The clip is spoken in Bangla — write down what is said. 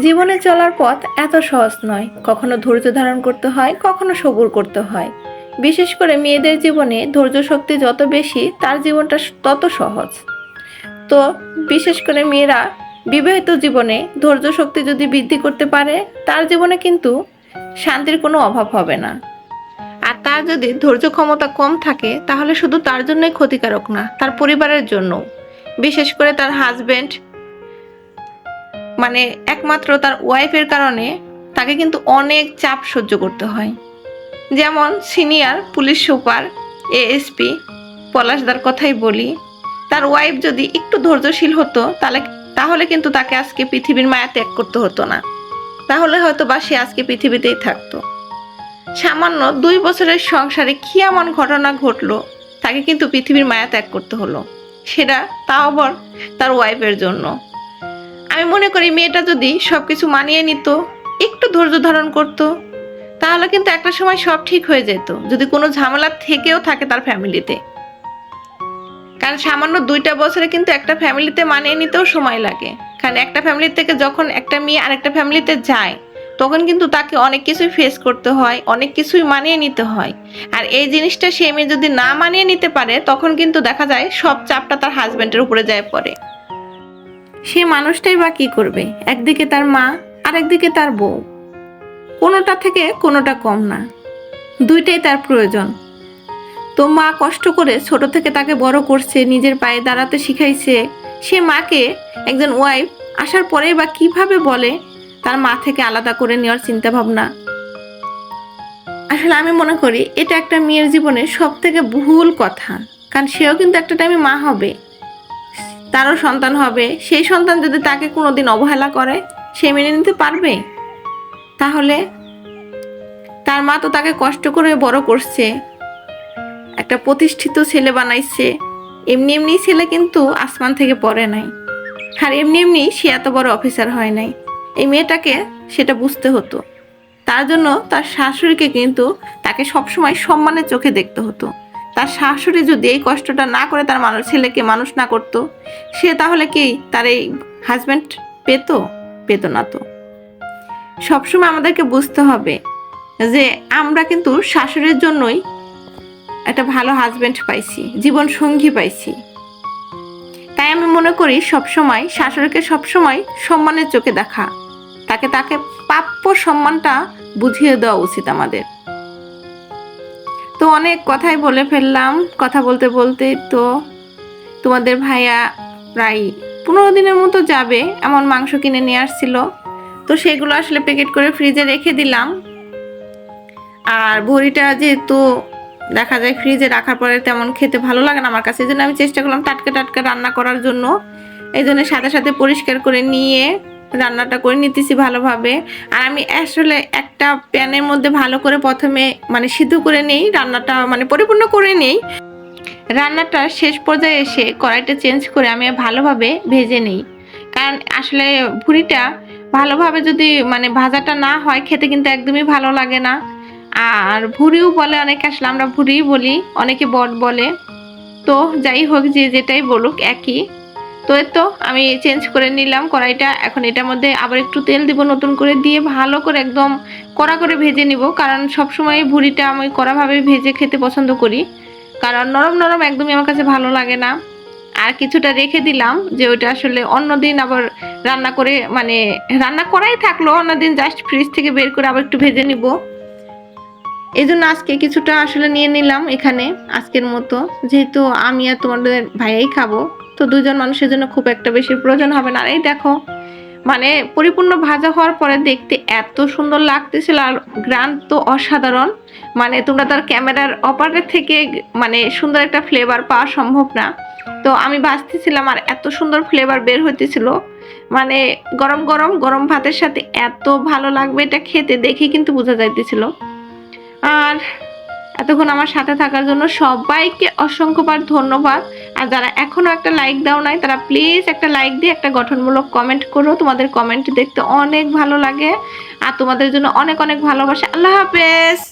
জীবনে চলার পথ এত সহজ নয়। কখনো ধৈর্য ধারণ করতে হয়, কখনো সবুর করতে হয়। বিশেষ করে মেয়েদের জীবনে ধৈর্য শক্তি যত বেশি, তার জীবনটা তত সহজ। তো বিশেষ করে মেয়েরা বিবাহিত জীবনে ধৈর্য শক্তি যদি বৃদ্ধি করতে পারে, তার জীবনে কিন্তু শান্তির কোনো অভাব হবে না। আর তার যদি ধৈর্য ক্ষমতা কম থাকে, তাহলে শুধু তার জন্যই ক্ষতিকারক না, তার পরিবারের জন্য বিশেষ করে তার হাজবেন্ড মানে একমাত্র তার ওয়াইফের কারণে তাকে কিন্তু অনেক চাপ সহ্য করতে হয়। যেমন সিনিয়র, পুলিশ সুপার, এএসপি, পলাশদার কথাই বলি, তার ওয়াইফ যদি একটু ধৈর্যশীল হতো, তাহলে তাহলে কিন্তু তাকে আজকে পৃথিবীর মায়া ত্যাগ করতে হতো না। তাহলে হয়তো বা সে আজকে পৃথিবীতেই থাকতো। সামান্য দুই বছরের সংসারে কি এমন ঘটনা ঘটলো, তাকে কিন্তু পৃথিবীর মায়া ত্যাগ করতে হলো। সেটা তাও আবার তার ওয়াইফের জন্য। আমি মনে করি মেয়েটা যদি সবকিছু মানিয়ে নিত, একটু ধৈর্য ধারণ করত, তাহলে কিন্তু একটা সময় সব ঠিক হয়ে যেত, যদি কোনো ঝামেলা থেকেও থাকে তার ফ্যামিলিতে। কারণ সামান্য দুইটা বছরে কিন্তু একটা ফ্যামিলিতে মানিয়ে নিতেও সময় লাগে। কারণ একটা ফ্যামিলি থেকে যখন একটা মেয়ে আরেকটা ফ্যামিলিতে যায়, তখন কিন্তু তাকে অনেক কিছুই ফেস করতে হয়, অনেক কিছুই মানিয়ে নিতে হয়। আর এই জিনিসটা সে মেয়ে যদি না মানিয়ে নিতে পারে, তখন কিন্তু দেখা যায় সব চাপটা তার হাজব্যান্ডের উপরে যায় পড়ে। সে মানুষটাই বা কি করবে? একদিকে তার মা আর একদিকে তার বউ। কোনোটা থেকে কোনোটা কম না। দুইটাই তার প্রয়োজন। তো মা কষ্ট করে ছোট থেকে তাকে বড় করছে, নিজের পায়ে দাঁড়াতে শিখাইছে। সে মাকে একজন ওয়াইফ আসার পরে বা কীভাবে বলে, তার মা থেকে আলাদা করে নেওয়ার চিন্তা ভাবনা আসলে আমি মনে করি এটা একটা মেয়ের জীবনে সব থেকে ভুল কথা। কারণ সেও কিন্তু একটা টাইমে মা হবে। তারও সন্তান হবে, সেই সন্তান যদি তাকে কোনোদিন অবহেলা করে, সে মেনে নিতে পারবে? তাহলে তার মা তো তাকে কষ্ট করে বড় করছে, একটা প্রতিষ্ঠিত ছেলে বানাইছে, এমনি এমনি ছেলে কিন্তু আসমান থেকে পড়ে নাই। আর এমনি এমনি সে এত বড় অফিসার হয় নাই। এই মেয়েটাকে সেটা বুঝতে হতো। তার জন্য তার শাশুড়িকে কিন্তু তাকে সবসময় সম্মানের চোখে দেখতে হতো। তার শাশুড়ি যদি এই কষ্টটা না করে তার মানুষ ছেলেকে মানুষ না করতো, সে তাহলে কি তার এই হাজব্যান্ড পেতো? পেতো না তো। সবসময় আমাদেরকে বুঝতে হবে যে আমরা কিন্তু শাশুড়ির জন্যই একটা ভালো হাজব্যান্ড পাইছি, জীবন সঙ্গী পাইছি। তাই আমি মনে করি সবসময় শাশুড়িকে সবসময় সম্মানের চোখে দেখা, তাকে তাকে প্রাপ্য সম্মানটা বুঝিয়ে দেওয়া উচিত আমাদের। তো অনেক কথাই বলে ফেললাম। কথা বলতে বলতে তো তোমাদের ভাইয়া প্রায় পনেরো দিনের মতো যাবে, এমন মাংস কিনে নিয়ে আসছিল। তো সেগুলো আসলে প্যাকেট করে ফ্রিজে রেখে দিলাম। আর ভরিটা যেহেতু দেখা যায় ফ্রিজে রাখার পরে তেমন খেতে ভালো লাগে না আমার কাছে, এই জন্য আমি চেষ্টা করলাম টাটকা টাটকা রান্না করার জন্য। এই জন্য সাথে সাথে পরিষ্কার করে নিয়ে রান্নাটা করে নিতেছি ভালোভাবে। আর আমি আসলে একটা প্যানের মধ্যে ভালো করে প্রথমে মানে সিদ্ধ করে নেই, রান্নাটা মানে পরিপূর্ণ করে নেই। রান্নাটা শেষ পর্যায়ে এসে কড়াইটা চেঞ্জ করে আমি ভালোভাবে ভেজে নিই। কারণ আসলে ভুড়িটা ভালোভাবে যদি মানে ভাজাটা না হয়, খেতে কিন্তু একদমই ভালো লাগে না। আর ভুড়িও বলে অনেকে, আসলে আমরা ভুড়ি বলি, অনেকে বট বলে। তো যাই হোক, যে যেটাই বলুক, একই। তো এই তো আমি চেঞ্জ করে নিলাম কড়াইটা। এখন এটার মধ্যে আবার একটু তেল দিব নতুন করে দিয়ে ভালো করে একদম কড়া করে ভেজে নিব, কারণ সবসময় ভুড়িটা আমি কড়াভাবে ভেজে খেতে পছন্দ করি। কারণ নরম নরম একদমই আমার কাছে ভালো লাগে না। আর কিছুটা রেখে দিলাম যে ওইটা আসলে অন্যদিন আবার রান্না করে মানে রান্না করাই থাকল, অন্যদিন জাস্ট ফ্রিজ থেকে বের করে আবার একটু ভেজে নিব। এই জন্য আজকে কিছুটা আসলে নিয়ে নিলাম এখানে আজকের মতো। যেহেতু আমি আর তোমাদের ভাইয়াই খাব দুজন মানুষের জন্য খুব একটা বেশি প্রয়োজন হবে না। এই দেখো মানে পরিপূর্ণ ভাজা হওয়ার পরে দেখতে এত সুন্দর লাগতেছিল আর গ্রান তো অসাধারণ। মানে তোমরা তার ক্যামেরার অপারের থেকে মানে সুন্দর একটা ফ্লেভার পাওয়া সম্ভব না। তো আমি ভাজতেছিলাম আর এত সুন্দর ফ্লেভার বের হইতেছিল। মানে গরম গরম গরম ভাতের সাথে এত ভালো লাগবে এটা খেতে দেখে কিন্তু বোঝা যাইতেছিল। আর এতক্ষণ আমার সাথে থাকার জন্য সবাইকে অসংখ্যবার ধন্যবাদ। আর যারা এখনও একটা লাইক দাও নাই, তারা প্লিজ একটা লাইক দিয়ে একটা গঠনমূলক কমেন্ট করো। তোমাদের কমেন্ট দেখতে অনেক ভালো লাগে। আর তোমাদের জন্য অনেক অনেক ভালোবাসা। আল্লাহ হাফেজ!